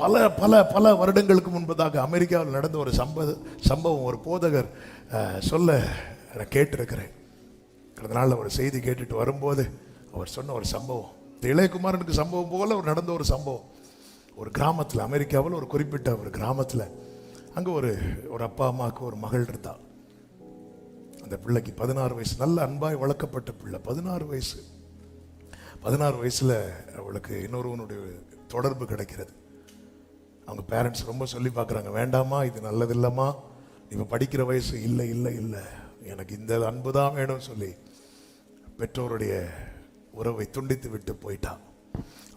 பல பல பல வருடங்களுக்கு முன்பதாக அமெரிக்காவில் நடந்த ஒரு சம்பவ சம்பவம் ஒரு போதகர் சொல்ல நான் கேட்டிருக்கிறேன். கடந்த நாளில் ஒரு செய்தி கேட்டுட்டு வரும்போது அவர் சொன்ன ஒரு சம்பவம். இந்த இளையகுமாரனுக்கு சம்பவம் போல ஒரு நடந்த ஒரு சம்பவம். ஒரு கிராமத்தில் அமெரிக்காவில் ஒரு குறிப்பிட்ட ஒரு கிராமத்தில் அங்கே ஒரு ஒரு அப்பா அம்மாவுக்கு ஒரு மகள் இருந்தாள் அந்த பிள்ளைக்கு பதினாறு வயசு நல்ல அன்பாய் வளர்க்கப்பட்ட பிள்ளை பதினாறு வயசு. பதினாறு வயசில் அவளுக்கு இன்னொருவனுடைய தொடர்பு கிடைக்கிறது. அவங்க பேரண்ட்ஸ் ரொம்ப சொல்லி பார்க்குறாங்க வேண்டாமா இது நல்லது இல்லைம்மா இப்போ படிக்கிற வயசு இல்லை இல்லை இல்லை. எனக்கு இந்த அன்பு தான் வேணும்னு சொல்லி பெற்றோருடைய உறவை துண்டித்து விட்டு போயிட்டான்.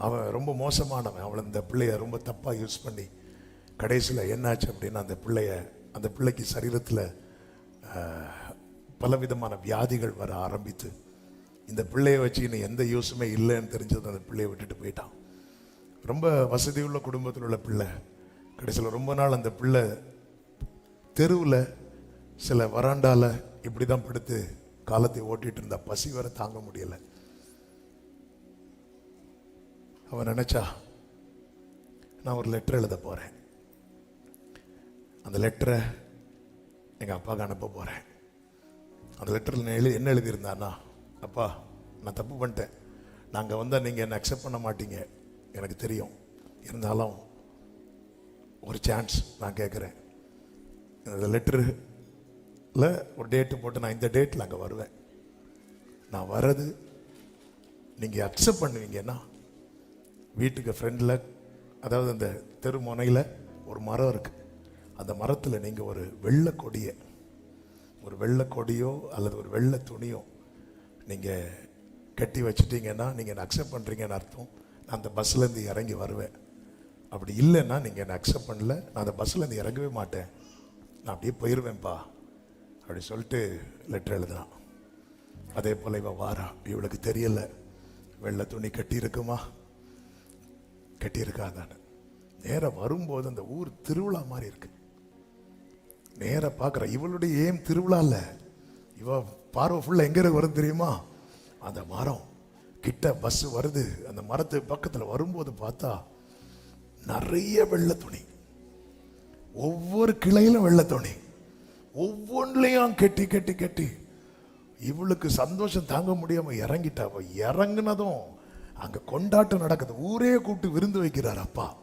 அவன் ரொம்ப மோசமானவன். அவளை இந்த பிள்ளைய ரொம்ப தப்பாக யூஸ் பண்ணி கடைசியில் என்னாச்சு அப்படின்னா அந்த பிள்ளைய அந்த பிள்ளைக்கு சரீரத்தில் பலவிதமான வியாதிகள் வர ஆரம்பித்து இந்த பிள்ளையை வச்சு இன்னும் எந்த யூஸுமே இல்லைன்னு தெரிஞ்சது அந்த பிள்ளையை விட்டுட்டு போயிட்டான். ரொம்ப வசதி உள்ள குடும்பத்தில் உள்ள பிள்ளை. கடைசியில் ரொம்ப நாள் அந்த பிள்ளை தெருவில் சில வராண்டாவில் இப்படி தான் படுத்து காலத்தை ஓட்டிகிட்டு இருந்தா. பசி வர தாங்க முடியலை. அவன் நினச்சா நான் ஒரு லெட்டர் எழுத போகிறேன் அந்த லெட்டரை எங்கள் அப்பாவுக்கு அனுப்ப போகிறேன் அந்த லெட்டரில் நான் எழுதி என்ன எழுதியிருந்தானா அப்பா நான் தப்பு பண்ணிட்டேன். நாங்கள் வந்தால் நீங்கள் என்னை அக்செப்ட் பண்ண மாட்டீங்க. எனக்கு தெரியும். இருந்தாலும் ஒரு சான்ஸ் நான் கேட்குறேன் இந்த லெட்டரில் ஒரு டேட்டு போட்டு நான் இந்த டேட்டில் அங்கே வருவேன். நான் வர்றது நீங்கள் அக்செப்ட் பண்ணுவீங்கன்னா வீட்டுக்கு ஃப்ரெண்டில் அதாவது அந்த தெரு முனையில் ஒரு மரம் இருக்குது அந்த மரத்தில் நீங்கள் ஒரு வெள்ளை கொடியை ஒரு வெள்ளை கொடியோ அல்லது ஒரு வெள்ளை துணியோ நீங்கள் கட்டி வச்சுட்டீங்கன்னா நீங்கள் என்னை அக்செப்ட் பண்ணுறீங்கன்னு அர்த்தம். நான் அந்த பஸ்லேருந்து இறங்கி வருவேன். அப்படி இல்லைன்னா நீங்கள் என்னை அக்செப்ட் பண்ணல? நான் அந்த பஸ்லேருந்து இறங்கவே மாட்டேன். நான் அப்படியே போயிடுவேன்ப்பா அப்படி சொல்லிட்டு லெட்டர் எழுதுனான் அதே போல் இவன் வாரா இவளுக்கு தெரியல. வெள்ளை துணி கட்டியிருக்குமா? இருக்குமா நேராக வரும்போது அந்த ஊர் திருவிழா மாதிரி இருக்கு. நேராக பார்க்குற இவளுடைய ஏம் திருவிழா இல்லை? இவ பார்வை ஃபுல்லாக எங்கே இருக்கு வரும் தெரியுமா? அந்த மரம். கிட்ட பஸ் வருது. அந்த மரத்து பக்கத்தில் வரும்போது பார்த்தா நிறைய வெள்ளை துணி. ஒவ்வொரு கிளையிலும் வெள்ளை துணி. ஒவ்வொன்றிலையும் கெட்டி கெட்டி கெட்டி. இவளுக்கு சந்தோஷம் தாங்க முடியாமல் இறங்கிட்டா. அவள் இறங்குனதும் அங்கே கொண்டாட்டம் நடக்குது. ஊரே கூப்பிட்டு விருந்து வைக்கிறார் அப்பா.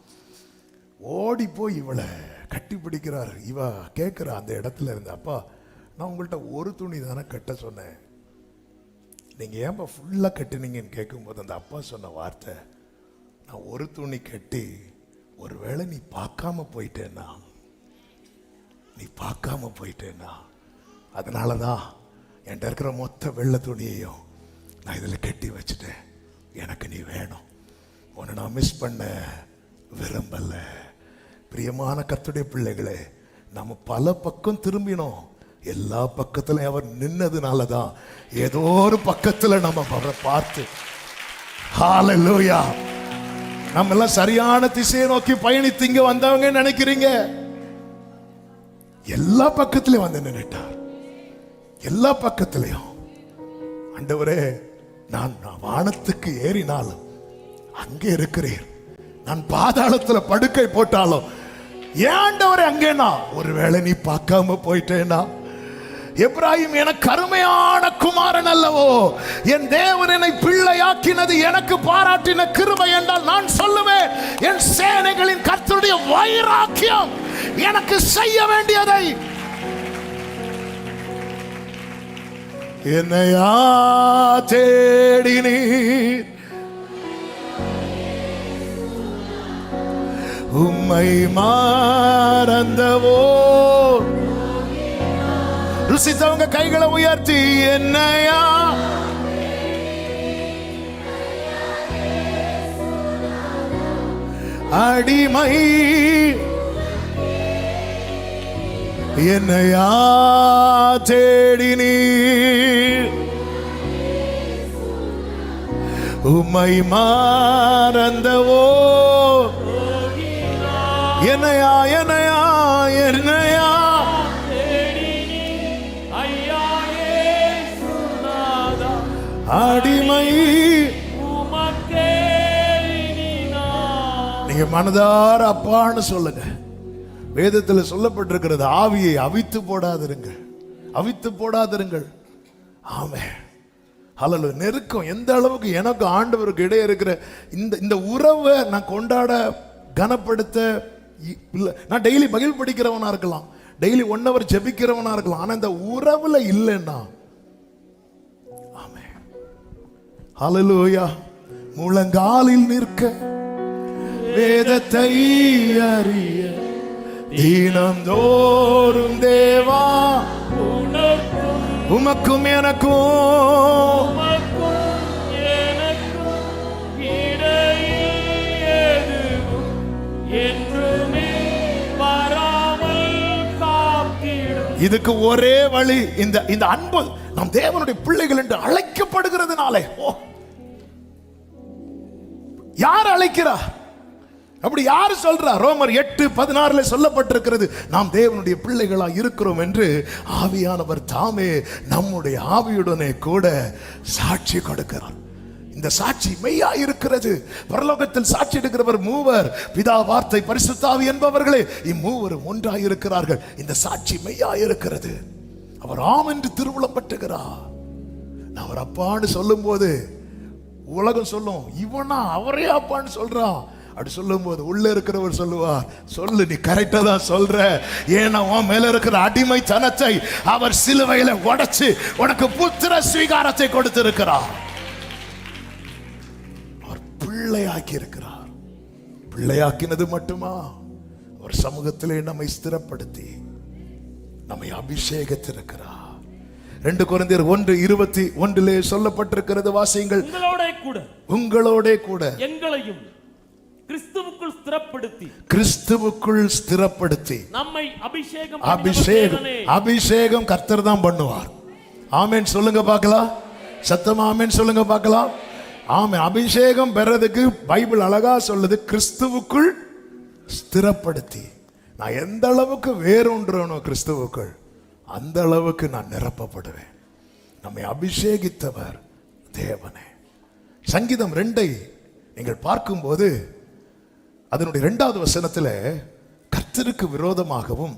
ஓடி போய் இவளை கட்டி பிடிக்கிறார். இவ கேட்குற அந்த இடத்துல இருந்து அப்பா நான் உங்கள்கிட்ட ஒரு துணி தானே கட்ட சொன்னேன். நீங்கள் ஏன்பா ஃபுல்லாக கட்டினீங்கன்னு கேட்கும்போது அந்த அப்பா சொன்ன வார்த்தை நான் ஒரு துணி கட்டி ஒருவேளை நீ பார்க்காம போயிட்டேன்னா நீ பார்க்காம போயிட்டேன்னா அதனால தான் என்கிட்ட இருக்கிற மொத்த வெள்ளை துணியையும் நான் இதில் கட்டி வச்சுட்டேன். எனக்கு நீ வேணும். உன்னை நான் மிஸ் பண்ண விரும்பல. பிரியமான கத்துடைய பிள்ளைகளே நம்ம பல பக்கம் திரும்பினோம். எல்லா பக்கத்துலையும் அவர் நின்னதுனால தான் ஏதோ ஒரு பக்கத்துல நம்ம அவரை பார்த்து ஹாலலூயா நம்ம எல்லாம் சரியான திசையை நோக்கி பயணித்து இங்க வந்தவங்க நினைக்கிறீங்க? எல்லா பக்கத்திலையும் வந்து நின்றுட்டார் எல்லா பக்கத்திலையும். ஆண்டவரே நான் வானத்துக்கு ஏறினாலும் அங்கே இருக்கிறீர் நான் பாதாளத்துல படுக்கை போட்டாலும் ஏன் ஆண்டவரே அங்கேனா ஒருவேளை நீ பார்க்காம போயிட்டேனா எப்ராஹிம் எனக்கு அருமையான குமாரன் அல்லவோ? என் தேவன் என்னை பிள்ளையாக்கினது எனக்கு பாராட்டின கிருபை என்றால் நான் சொல்லுவேன் என் சேனைகளின் கர்த்தருடைய வைராக்கியம் எனக்கு செய்ய வேண்டியதை. என்னையா தேடினீர்? உம்மை மாறந்தவோ? ருசித்தவங்க கைகளை உயர்த்தி என்னையா? அடிமை. என்னையா தேடி நீர்? உமை மாறந்தவோ? என்னையா என்னையா என் அடிமை. நீங்க மனதார அப்பான்னு சொல்லுங்க. வேதத்தில் சொல்லப்பட்டிருக்கிறது ஆவியை அவித்து போடாதிருங்க. அவித்து போடாதிருங்கள். ஆமே ஹalleluya. நெருக்கம் எந்த அளவுக்கு எனக்கு ஆண்டவருக்கு இடையே இருக்கிற இந்த இந்த உறவை நான் கொண்டாட கனப்படுத்த இல்ல நான் டெய்லி பகில் படிக்கிறவனா இருக்கலாம். டெய்லி ஒன் ஹவர் ஜெபிக்கிறவனா இருக்கலாம். ஆனா இந்த உறவுல இல்லைன்னா அலலூயா முழங்காலில் நிற்க வேதத்தை அறிய தீனந்தோறும் தேவா உமக்கும் எனக்கும் இதுக்கு ஒரே வழி இந்த இந்த அன்பு நம் தேவனுடைய பிள்ளைகள் என்று அழைக்கப்படுகிறதுனாலே. ஓ அழைக்கிறா அப்படி யார் சொல்றா? ரோமர் எட்டு பதினாறுல சொல்லப்பட்டிருக்கிறது நாம் தேவனுடைய பிள்ளைகளா இருக்கிறோம் என்று ஆவியானவர் தாமே நம்முடைய ஆவியுடனே கூட சாட்சி கொடுக்கிறார். இந்த சாட்சி மெய்யா இருக்கிறது. பரலோகத்தில் சாட்சி எடுக்கிறவர் மூவர் பிதா வார்த்தை பரிசுத்தாவி என்பவர்களே இம்மூவரும் ஒன்றாய் இருக்கிறார்கள். இந்த சாட்சி மெய்யா இருக்கிறது. அவர் ஆம் என்று திருவுளம் பட்டுகிறார். நான் அவர் அப்பான்னு சொல்லும் போது உலகம் சொல்லும் இவனா அவரே அப்பான்னு சொல்றான் அப்படி சொல்லும்போது உள்ள இருக்கிறவர் சொல்லுவார் சொல்லு நீ கரெக்டா தான் சொல்ற. ஏன்னா உன் மேல இருக்கிற அடிமை அடிமைத்தனத்தை அவர் சிலுவையில உடைச்சு உனக்கு புத்திர ஸ்வீகாரத்தை கொடுத்திருக்கிறார். அவர் பிள்ளையாக்கி இருக்கிறார். பிள்ளையாக்கினது மட்டுமா? அவர் சமூகத்திலே நம்மை ஸ்திரப்படுத்தி நம்மை அபிஷேகத்திருக்கிறார். ரெண்டு குழந்தையர் ஒன்று இருபத்தி ஒன்றிலே சொல்லப்பட்டிருக்கிறது வாசியுங்கள். உங்களோட கூட. உங்களோட கூட. எங்களையும் கிறிஸ்துவுக்குள் ஸ்திரப்படுத்தி. கிறிஸ்துவுக்குள் ஸ்திரப்படுத்தி. நம்மை அபிஷேகம் அபிஷேகம். அபிஷேகம் கர்த்தர் தான் பண்ணுவார். ஆமென் சொல்லுங்க பார்க்கலாம். சத்தமா ஆமென் சொல்லுங்க பார்க்கலாம். ஆமென் அபிஷேகம் பெறதுக்கு பைபிள் அழகா சொல்லுது கிறிஸ்துவுக்குள் ஸ்திரப்படுத்தி. நான் எந்த அளவுக்கு வேரூன்றனோ கிறிஸ்துவுக்குள். அந்த அளவுக்கு நான் நிரப்பப்படுவேன். நம்மை அபிஷேகித்தவர் தேவனே. சங்கீதம் ரெண்டை நீங்கள் பார்க்கும்போது அதனுடைய ரெண்டாவது வசனத்தில் கர்த்தருக்கு விரோதமாகவும்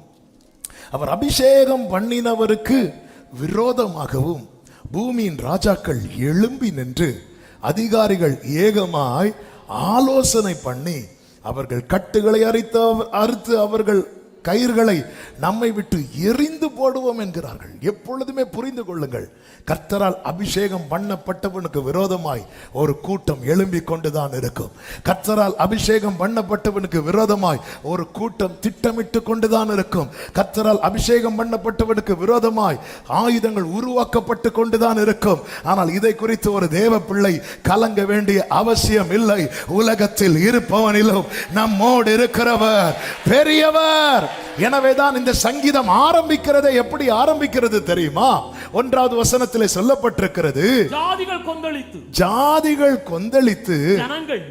அவர் அபிஷேகம் பண்ணினவருக்கு விரோதமாகவும் பூமியின் ராஜாக்கள் எழும்பி நின்று அதிகாரிகள் ஏகமாய் ஆலோசனை பண்ணி அவர்கள் கட்டுகளை அரித்து அறுத்து அவர்கள் கயிர்களை நம்மை விட்டு எரிந்து போடுவோம் என்கிறார்கள். எப்பொழுதுமே புரிந்து கொள்ளுங்கள். கர்த்தரால் அபிஷேகம் பண்ணப்பட்டவனுக்கு விரோதமாய் ஒரு கூட்டம் எழும்பிக் கொண்டுதான் இருக்கும். கர்த்தரால் அபிஷேகம் பண்ணப்பட்டவனுக்கு விரோதமாய் ஒரு கூட்டம் திட்டமிட்டு கொண்டுதான் இருக்கும். கர்த்தரால் அபிஷேகம் பண்ணப்பட்டவனுக்கு விரோதமாய் ஆயுதங்கள் உருவாக்கப்பட்டு கொண்டுதான் இருக்கும். ஆனால் இதை குறித்து ஒரு தேவ பிள்ளை கலங்க வேண்டிய அவசியம் இல்லை. உலகத்தில் இருப்பவனிலும் நம்மோடு இருக்கிறவர். பெரியவர்! எனவேதான் இந்த சங்கீதம் ஆரம்பிக்கிறதை எப்படி ஆரம்பிக்கிறது தெரியுமா? ஒன்றாவது வசனத்திலே சொல்லப்பட்டிருக்கிறது. ஜாதிகள் கொந்தளித்து ஜாதிகள் கொந்தளித்து ஜனங்கள்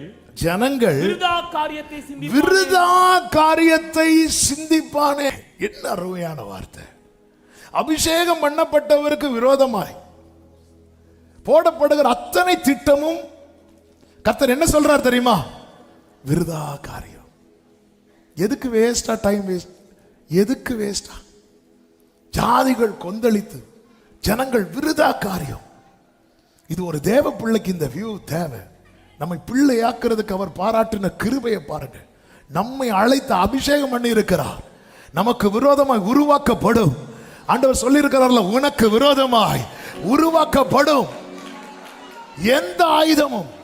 ஜனங்கள் விருதா காரியத்தை சிந்திப்பானே. என்ன அருமையான வார்த்தை. அபிஷேகம் பண்ணப்பட்டவருக்கு விரோதமாய் போடப்படுகிற அத்தனை திட்டமும் கர்த்தர் என்ன சொல்றார் தெரியுமா? விருதா காரியம். எதுக்கு வேஸ்டா டைம் வேஸ்ட் எதுக்கு வேஸ்டா ஜாதிகள் கொந்தளித்து ஜனங்கள் விருதா காரியம். இது ஒரு தேவ பிள்ளைக்கு இந்த வியூ தேவை. நம்மை பிள்ளையாக்குறதுக்கு அவர் பாராட்டின கிருபையை பாருங்க. நம்மை அழைத்து அபிஷேகம் பண்ணி இருக்கிறார் நமக்கு விரோதமாய் உருவாக்கப்படும். ஆண்டவர் சொல்லியிருக்கிறார்ல உனக்கு விரோதமாய் உருவாக்கப்படும். எந்த ஆயுதமும்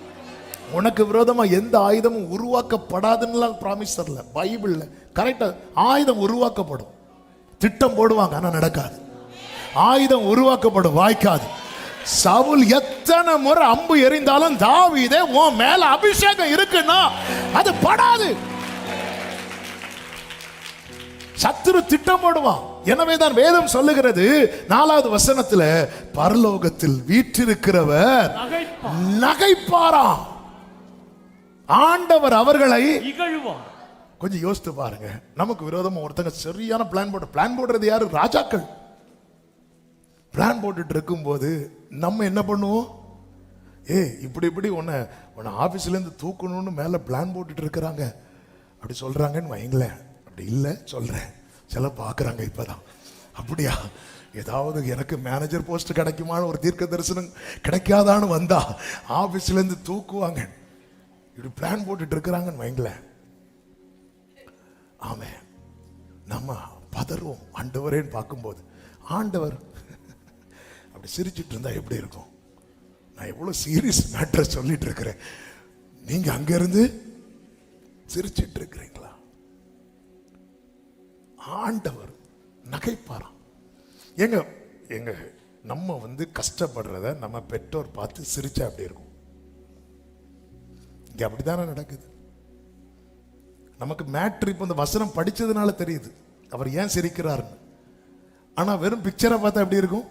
உனக்கு விரோதமா எந்த ஆயுதமும் உருவாக்கப்படாதுன்னு ப்ராமிஸ் தரல. பைபிள்ல கரெக்டா ஆயுதம் உருவாக்கப்படும். திட்டம் போடுவாங்க ஆனா நடக்காது. ஆயுதம் உருவாக்கப்படும் வாய்க்காது. சவுல் எத்தனை முறை அம்பு எறிந்தாலும் தாவீதே உன் மேல அபிஷேகம் இருக்குன்னா அது படாது. சத்துரு திட்டம் போடுவான். எனவே தான் வேதம் சொல்லுகிறது நாலாவது வசனத்துல பரலோகத்தில் வீற்றிருக்கிறவர் நகைப்பார். நகைப்பாராம் ஆண்டவர் அவர்களை இகழ்வார். கொஞ்சம் யோசித்து பாருங்க. நமக்கு விரோதமா ஒருத்தங்க சரியான பிளான் போட்டு பிளான் போடுறது யாரு? ராஜாக்கள். பிளான் போட்டுட்டு இருக்கும்போது நம்ம என்ன பண்ணுவோம்? ஏ இப்படி இப்படி உன்னை உன்னை ஆபீஸ்ல இருந்து தூக்கணும்னு மேல பிளான் போட்டுட்டு இருக்கிறாங்க. அப்படி சொல்றாங்கன்னு வைங்களேன். அப்படி இல்லை சொல்றேன். சில பார்க்குறாங்க இப்பதான். அப்படியா? ஏதாவது எனக்கு மேனேஜர் போஸ்ட் கிடைக்குமான்னு ஒரு தீர்க்க தரிசனம் கிடைக்காதான்னு வந்தா ஆபீஸ்ல இருந்து தூக்குவாங்க. இப்படி பிளான் போட்டுட்டு இருக்கிறாங்கன்னு வைங்களேன். ஆமே நம்ம பதறுவோம். ஆண்டவரேன்னு பார்க்கும்போது ஆண்டவர் அப்படி சிரிச்சுட்டு இருந்தால் எப்படி இருக்கும்? நான் எவ்வளோ சீரியஸ் மேட்டர் சொல்லிட்டு இருக்கிறேன். நீங்கள் அங்கேருந்து சிரிச்சிட்டு இருக்கிறீங்களா? ஆண்டவர் நகைப்பாராம். எங்க எங்க நம்ம வந்து கஷ்டப்படுறத நம்ம பெற்றோர் பார்த்து சிரிச்சா அப்படி இருக்கும்? இங்கே அப்படி தானே நடக்குது? நமக்கு மேட்ரு இப்போ இந்த வசனம் படிச்சதுனால தெரியுது. அவர் ஏன் சிரிக்கிறாருன்னு. ஆனால் வெறும் பிக்சரை பார்த்தா எப்படி இருக்கும்?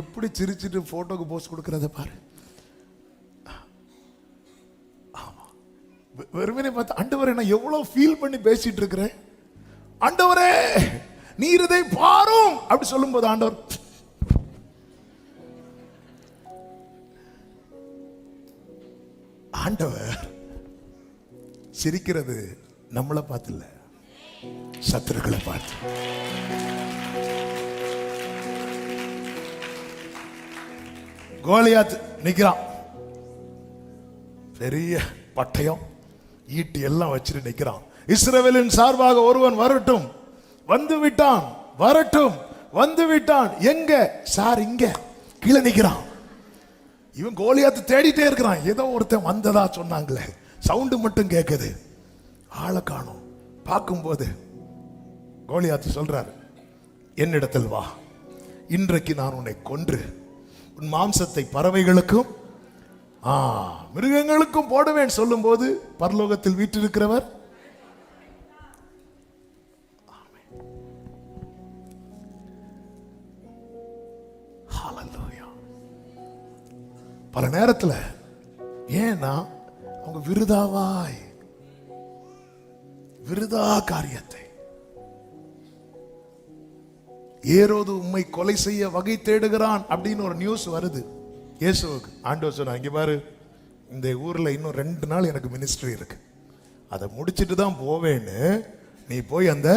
எப்படி சிரிச்சிட்டு ஃபோட்டோக்கு போஸ்ட் கொடுக்குறத பாரு. ஆமா. வெறுமனே பார்த்தா ஆண்டவரே நான் எவ்வளோ ஃபீல் பண்ணி பேசிகிட்டு இருக்கிறேன்? ஆண்டவரே நீர் இதை பாரும்! அப்படி சொல்லும்போது ஆண்டவர் சிரிக்கிறது நம்மளை பார்த்து இல்லை சத்துருக்களை பார்த்து. கோலியாத் நிற்கிறான் பெரிய பட்டயம் ஈட்டி எல்லாம் வச்சுட்டு நிற்கிறான் இஸ்ரவேலின் சார்பாக ஒருவன் வரட்டும். வந்து விட்டான் வரட்டும். வந்து விட்டான். எங்க? சார் இங்க. கீழே நிற்கிறான் இவன் கோலியாத்து தேடிட்டே இருக்கிறான். ஏதோ ஒருத்தன் வந்ததா சொன்னாங்களே. சவுண்டு மட்டும் கேட்குது ஆளை காணோம். பார்க்கும்போது கோலியாத்து சொல்றாரு என்னிடத்தில் வா. இன்றைக்கு நான் உன்னை கொன்று உன் மாம்சத்தை பறவைகளுக்கும் ஆ மிருகங்களுக்கும் போடுவேன். சொல்லும்போது பரலோகத்தில் வீற்றிருக்கிறவர் பல நேரத்தில் ஏன்னா அவங்க விருதாவாய். விருதா காரியத்தை. ஏரோது உண்மை கொலை செய்ய வகை தேடுகிறான் அப்படின்னு ஒரு நியூஸ் வருது. இயேசுவுக்கு. ஆண்டவர் சொன்னா இங்க பாரு இந்த ஊர்ல இன்னும் ரெண்டு நாள் எனக்கு மினிஸ்ட்ரி இருக்கு. அதை முடிச்சிட்டு தான் போவேன்னு நீ போய் அந்த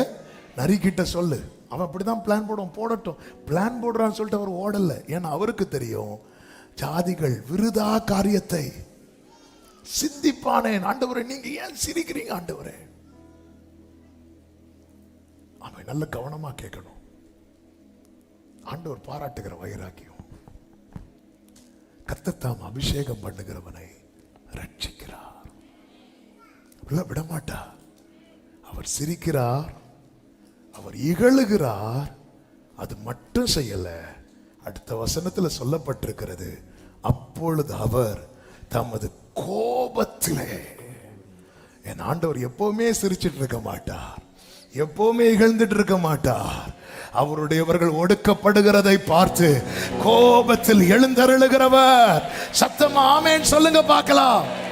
நரிக்கிட்ட சொல்லு. அவன் அப்படி தான் பிளான் போடுவான் போடட்டும். பிளான் போடுறான்னு சொல்லிட்டு அவர் ஓடலை. ஏன்னா அவருக்கு தெரியும் ஜாதிகள் விருதா காரியத்தை சிந்திப்பானேன் ஆண்டவரே நீங்க ஏன் சிரிக்கிறீங்க ஆண்டவரே? அவன் நல்ல கவனமா கேட்கணும். ஆண்டவர் பாராட்டுகிற வைராக்கியம். கத்தத்தாம் அபிஷேகம் பண்ணுகிறவனை ரட்சிக்கிறார் உள்ள விடமாட்டா அவர் சிரிக்கிறார் அவர் இகழுகிறார். அது மட்டும் செய்யல அடுத்த வசனத்தில் சொல்லப்பட்டிருக்கிறது அப்பொழுது அவர் தமது கோ கோபத்திலே. என் ஆண்டவர் எப்பவுமே சிரிச்சிட்டு இருக்க மாட்டார். எப்பவுமே இகழ்ந்துட்டு இருக்க மாட்டார். அவருடையவர்கள் ஒடுக்கப்படுகிறதை பார்த்து கோபத்தில் எழுந்தருளுகிறவர். சத்தமா ஆமேன் சொல்லுங்க பார்க்கலாம்.